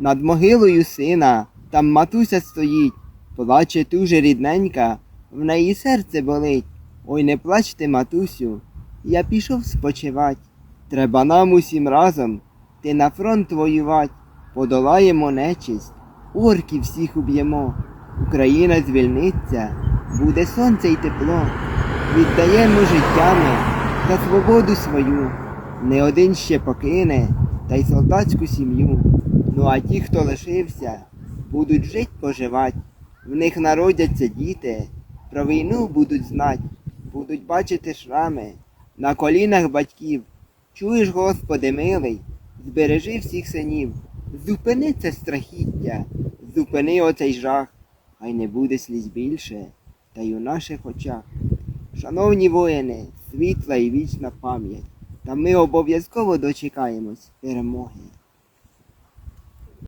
Над могилою сина, там матуся стоїть, плаче дуже рідненька, в неї серце болить. Ой, не плачте, матусю, я пішов спочивать. Треба нам усім разом, ти на фронт воювать, подолаємо нечисть, орків всіх уб'ємо. Україна звільниться, буде сонце й тепло. Віддаємо життями за свободу свою. Не один ще покине, та й солдатську сім'ю. Ну а ті, хто лишився, будуть жить поживать. В них народяться діти, про війну будуть знать, будуть бачити шрами на колінах батьків. Чуєш, Господи милий, збережи всіх синів. Зупини це страхіття, зупини оцей жах, хай не буде сліз більше, та й у наших очах. Шановні воїни, світла і вічна пам'ять, та ми обов'язково дочекаємось перемоги.